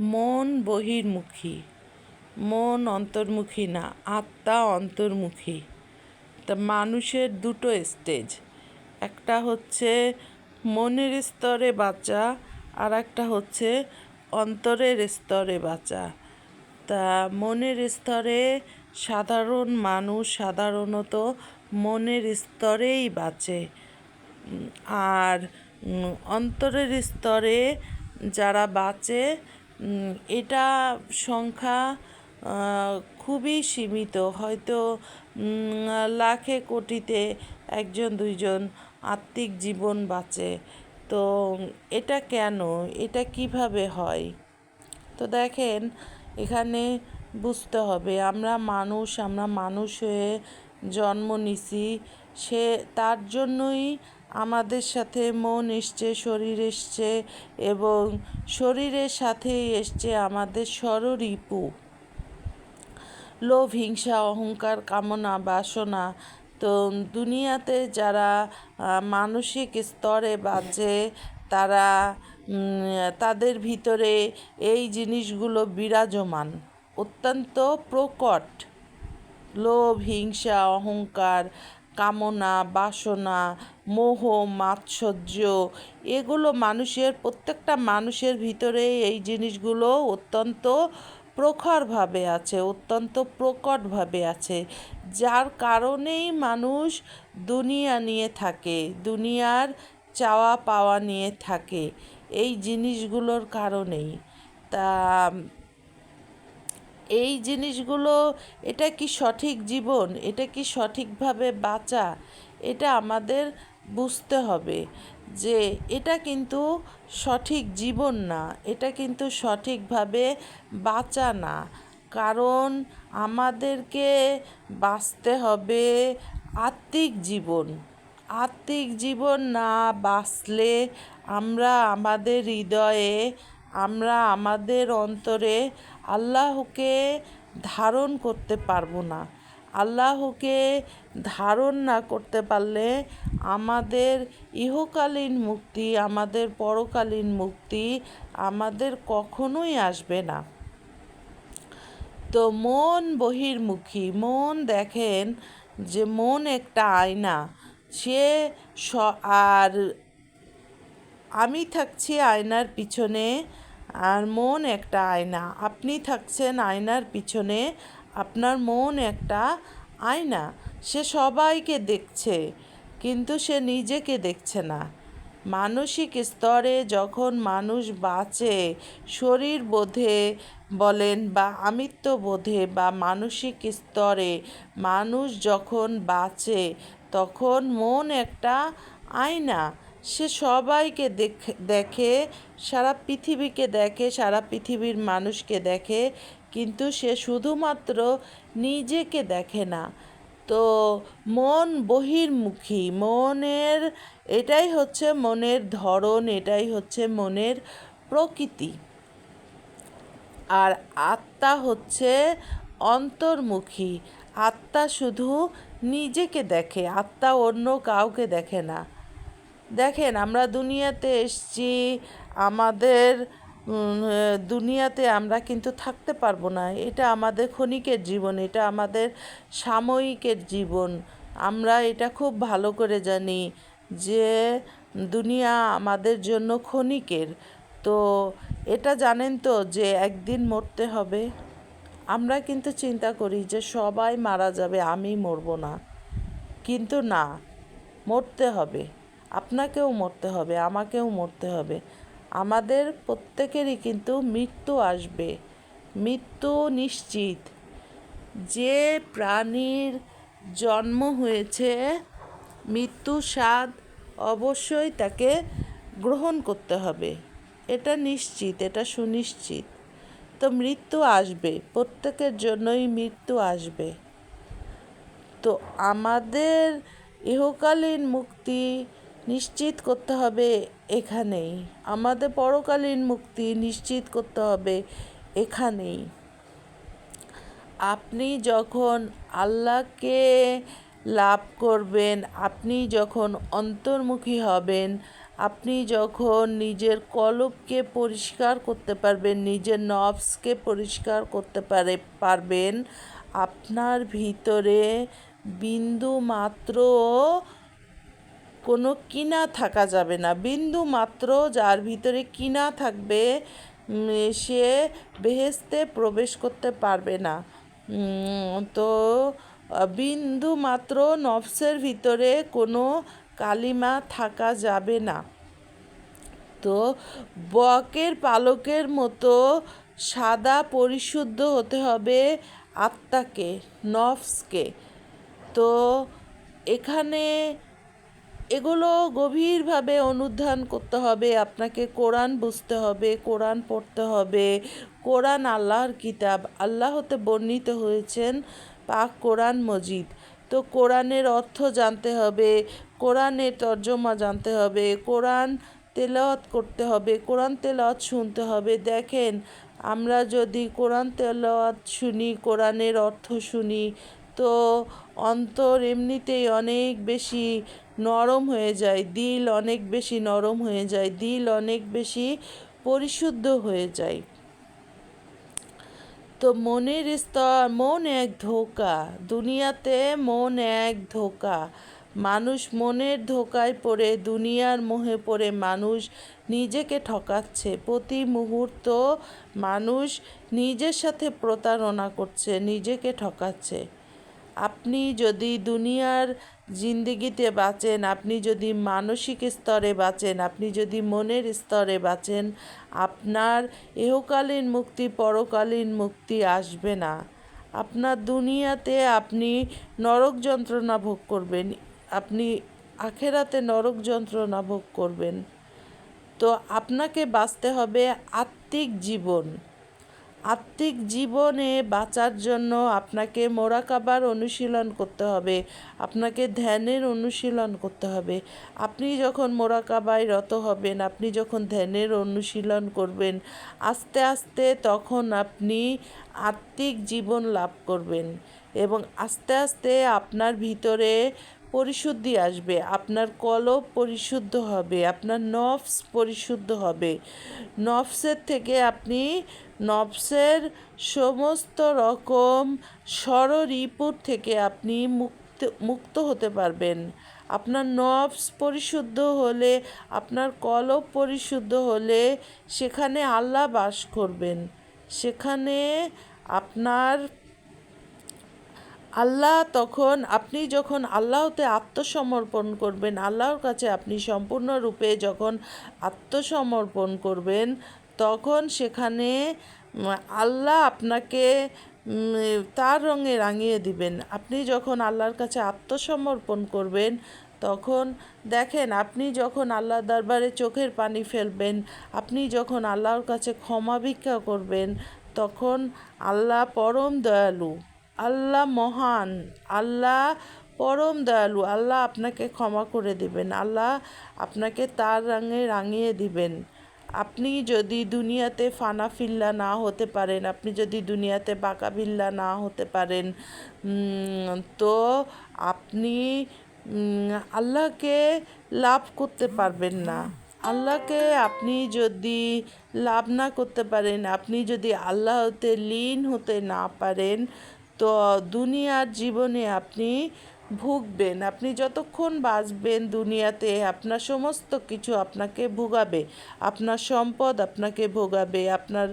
মন বহির্মুখী, মন অন্তর্মুখী না, আত্মা অন্তর্মুখী। তা মানুষের দুটো স্টেজ, একটা হচ্ছে মনের স্তরে বাঁচা আর একটা হচ্ছে অন্তরের স্তরে বাঁচা। তা মনের স্তরে সাধারণ মানুষ সাধারণত মনের স্তরেই বাঁচে। আর অন্তরের স্তরে যারা বাঁচে এটা সংখ্যা খুবই সীমিত। হয়তো লাখে কোটিতে একজন, দুইজন আত্মিক জীবন বাঁচে। তো এটা কেন? এটা কীভাবে হয়? তো দেখেন, এখানে বুঝতে হবে, আমরা মানুষ আমরা মানুষ হয়ে জন্ম নিছি, সে তার জন্যই আমাদের সাথে মন এসছে, শরীর এসছে এবং শরীরের সাথেই এসছে আমাদের স্বররিপু লোভ, হিংসা, অহংকার, কামনা, বাসনা। তো দুনিয়াতে যারা মানসিক স্তরে বাজে, তারা তাদের ভিতরে এই জিনিসগুলো বিরাজমান, অত্যন্ত প্রকট। লোভ, হিংসা, অহংকার কামনা, বাসনা, মোহ, মাৎসর্য, এগুলো মানুষের, প্রত্যেকটা মানুষের ভিতরে এই জিনিসগুলো অত্যন্ত প্রখরভাবে আছে, অত্যন্ত প্রকটভাবে আছে। যার কারণেই মানুষ দুনিয়া নিয়ে থাকে, দুনিয়ার চাওয়া পাওয়া নিয়ে থাকে, এই জিনিসগুলোর কারণেই। তা এই জিনিসগুলো, এটা কি সঠিক জীবন? এটা কি সঠিকভাবে বাঁচা? এটা আমাদের বুঝতে হবে যে এটা কিন্তু সঠিক জীবন না, এটা কিন্তু সঠিকভাবে বাঁচা না। কারণ আমাদেরকে বাঁচতে হবে আত্মিক জীবন। আত্মিক জীবন না বাঁচলে আমরা আমাদের হৃদয়ে, আমরা আমাদের অন্তরে আল্লাহকে ধারণ করতে পারব না। আল্লাহকে ধারণ না করতে পারলে আমাদের ইহকালীন মুক্তি, আমাদের পরকালীন মুক্তি আমাদের কখনোই আসবে না। তো মন বহির্মুখী, মন দেখেন যে মন একটা আয়না, সে আর আমি থাকছি আয়নার পিছনে আর মন একটা আয়না। আপনি থাকছেন আয়নার পিছনে, আপনার মন একটা আয়না। সে সবাইকে দেখছে, কিন্তু সে নিজেকে দেখছে না। মানসিক স্তরে যখন মানুষ বাঁচে, শরীর বোধে বলেন বা আমিত্ব বোধে বা মানসিক স্তরে মানুষ যখন বাঁচে, তখন মন একটা আয়না। সে সবাইকে দেখে দেখে, সারা পৃথিবীকে দেখে, সারা পৃথিবীর মানুষকে দেখে, কিন্তু সে শুধুমাত্র নিজেকে দেখে না। তো মন বহির্মুখী, মনের, এটাই হচ্ছে মনের ধরন, এটাই হচ্ছে মনের প্রকৃতি। আর আত্মা হচ্ছে অন্তর্মুখী, আত্মা শুধু নিজেকে দেখে, আত্মা অন্য কাউকে দেখে না। দেখেন, আমরা দুনিয়াতে এসছি, আমাদের দুনিয়াতে আমরা কিন্তু থাকতে পারব না। এটা আমাদের ক্ষণিকের জীবন, এটা আমাদের সাময়িকের জীবন। আমরা এটা খুব ভালো করে জানি যে, দুনিয়া আমাদের জন্য ক্ষণিকের। তো এটা জানেন তো যে, একদিন মরতে হবে। আমরা কিন্তু চিন্তা করি যে, সবাই মারা যাবে, আমি মরবো না। কিন্তু না, মরতে হবে। আপনাকেও মরতে হবে, আমাকেও মরতে হবে। আমাদের প্রত্যেকেরই কিন্তু মৃত্যু আসবে। মৃত্যু নিশ্চিত। যে প্রাণীর জন্ম হয়েছে মৃত্যু স্বাদ অবশ্যই তাকে গ্রহণ করতে হবে। এটা নিশ্চিত, এটা সুনিশ্চিত। তো মৃত্যু আসবে, প্রত্যেকের জন্যই মৃত্যু আসবে। তো আমাদের ইহকালীন মুক্তি নিশ্চিত করতে হবে এখানেই। আমাদের পরকালীন মুক্তি নিশ্চিত করতে হবে এখানেই। আপনি যখন আল্লাহকে লাভ করবেন, আপনি যখন অন্তর্মুখী হবেন, আপনি যখন নিজের কলবকে পরিষ্কার করতে পারবেন, নিজের নফসকে পরিষ্কার করতে পারে, পারবেন, আপনার ভিতরে বিন্দু মাত্র কোনো কিনা থাকা যাবে না। বিন্দু মাত্র যার ভিতরে কিনা থাকবে সে বেহেস্তে প্রবেশ করতে পারবে না। তো বিন্দু মাত্র নফসের ভিতরে কোনো কালিমা থাকা যাবে না। তো, বকের পালকের মতো সাদা পরিশুদ্ধ হতে হবে আত্মাকে, নফসকে। তো, এখানে এগুলো গভীরভাবে অনুধান করতে হবে, আপনাকে কোরআন বুঝতে হবে, কোরআন পড়তে হবে। কোরআন আল্লাহর কিতাব আল্লাহতে বর্ণিত হয়েছেন পাক কোরআন মজিদ। তো কোরআনের অর্থ জানতে হবে, কোরআনের তর্জমা জানতে হবে, কোরআন তেলাওয়াত করতে হবে, কোরআন তেলাওয়াত শুনতে হবে। দেখেন, আমরা যদি কোরআন তেলাওয়াত শুনি, কোরআনের অর্থ শুনি তো অন্তর এমনিতেই অনেক বেশি নরম হয়ে যায়, দিল অনেক বেশি নরম হয়ে যায়, দিল অনেক বেশি পরিশুদ্ধ হয়ে যায়। তো মনের স্তর, মন এক ধোকা, দুনিয়াতে মন এক ধোকা। মানুষ মনের ধোকায় পড়ে, দুনিয়ার মোহে পড়ে, মানুষ নিজেকে ঠকাচ্ছে। প্রতি মুহূর্ত মানুষ নিজের সাথে প্রতারণা করছে, নিজেকে ঠকাচ্ছে। আপনি যদি দুনিয়ার জিন্দিগিতে বাঁচেন, আপনি যদি মানসিক স্তরে বাঁচেন, আপনি যদি মনের স্তরে বাঁচেন, আপনার এহকালীন মুক্তি, পরকালীন মুক্তি আসবে না। আপনার দুনিয়াতে আপনি নরক যন্ত্রণা ভোগ করবেন, আপনি আখেরাতে নরক যন্ত্রণা ভোগ করবেন। তো আপনাকে বাঁচতে হবে আত্মিক জীবন। আত্মিক জীবনে বাঁচার জন্য আপনাকে মোরাকাবার অনুশীলন করতে হবে। আপনাকে ধ্যানের অনুশীলন করতে হবে। আপনি যখন মোরাকাবায় রত হবেন, আপনি যখন ধ্যানের অনুশীলন করবেন, আস্তে আস্তে তখন আপনি আত্মিক জীবন লাভ করবেন এবং আস্তে আস্তে আপনার ভিতরে পরিশুদ্ধি আসবে, আপনার কলব পরিশুদ্ধ হবে, আপনার নফস পরিশুদ্ধ হবে। নফসের থেকে আপনি নফসের সমস্ত রকম ষড়রিপুর থেকে আপনি মুক্ত মুক্ত হতে পারবেন। আপনার নফস পরিশুদ্ধ হলে, আপনার কলব পরিশুদ্ধ হলে সেখানে আল্লাহ বাস করবেন। সেখানে আপনার আল্লাহ তখন, আপনি যখন আল্লাহতে আত্মসমর্পণ করবেন, আল্লাহর কাছে আপনি সম্পূর্ণরূপে যখন আত্মসমর্পণ করবেন, তখন সেখানে আল্লাহ আপনাকে তার রঙে রাঙিয়ে দিবেন। আপনি যখন আল্লাহর কাছে আত্মসমর্পণ করবেন, তখন দেখেন, আপনি যখন আল্লাহ দরবারে চোখের পানি ফেলবেন, আপনি যখন আল্লাহর কাছে ক্ষমা ভিক্ষা করবেন, তখন আল্লাহ পরম দয়ালু। আল্লাহ মহান, আল্লাহ পরম দয়ালু, আল্লাহ আপনাকে ক্ষমা করে দিবেন, আল্লাহ আপনাকে তার রঙে রাঙিয়ে দিবেন। আপনি যদি দুনিয়াতে ফানাফিল্লা না হতে পারেন, আপনি যদি দুনিয়াতে বাঁকাবিল্লা না হতে পারেন তো আপনি আল্লাহকে লাভ করতে পারবেন না। আল্লাহকে আপনি যদি লাভ না করতে পারেন, আপনি যদি আল্লাহতে লীন হতে না পারেন তো দুনিয়ার জীবনে আপনি ভুগবেন, আপনি যতক্ষণ বাঁচবেন দুনিয়াতে আপনার সমস্ত কিছু আপনাকে ভোগাবে, আপনার সম্পদ আপনাকে ভোগাবে, আপনার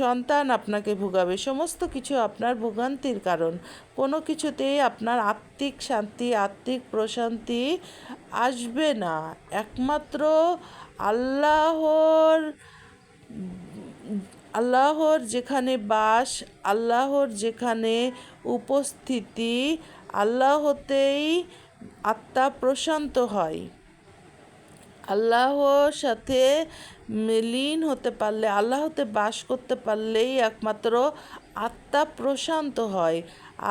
সন্তান আপনাকে ভোগাবে, সমস্ত কিছু আপনার ভোগান্তির কারণ। কোনো কিছুতেই আপনার আত্মিক শান্তি, আত্মিক প্রশান্তি আসবে না। একমাত্র আল্লাহর আল্লাহর যেখানে বাস, আল্লাহর যেখানে উপস্থিতি আল্লাহতেই আত্মা প্রশান্ত হয়। আল্লাহর সাথে লীন হতে পারলে আল্লাহতে বাস করতে পারলেই একমাত্র আত্মা প্রশান্ত হয়।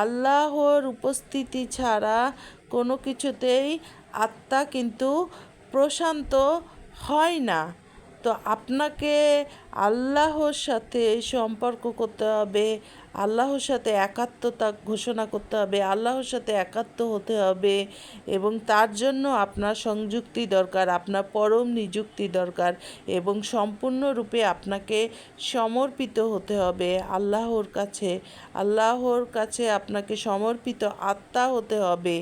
আল্লাহর উপস্থিতি ছাড়া কোনো কিছুতেই আত্মা কিন্তু প্রশান্ত হয় না। তো আপনাকে আল্লাহর সাথে সম্পর্ক করতে হবে, আল্লাহর সাথে একাত্মতা ঘোষণা করতে হবে, আল্লাহর সাথে একাত্ম হতে হবে এবং তার জন্য আপনার সংযুক্তি দরকার, আপনার পরম নিযুক্তি দরকার এবং সম্পূর্ণরূপে আপনাকে সমর্পিত হতে হবে আল্লাহর কাছে আল্লাহর কাছে আপনাকে সমর্পিত আত্মা হতে হবে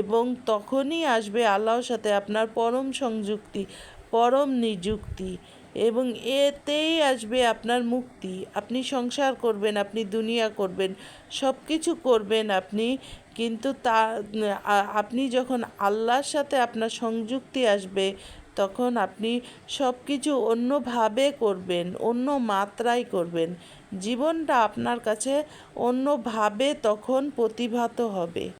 এবং তখনই আসবে আল্লাহর সাথে আপনার পরম সংযুক্তি পরম নিযুক্তি এবং এতেই আসবে আপনার মুক্তি। আপনি সংসার করবেন, আপনি দুনিয়া করবেন সব কিছু করবেন আপনি, কিন্তু তা আপনি যখন আল্লাহর সাথে আপনার সংযুক্তি আসবে, তখন আপনি সব কিছু অন্যভাবে করবেন, অন্য মাত্রায় করবেন। জীবনটা আপনার কাছে অন্যভাবে তখন প্রতিভাত হবে।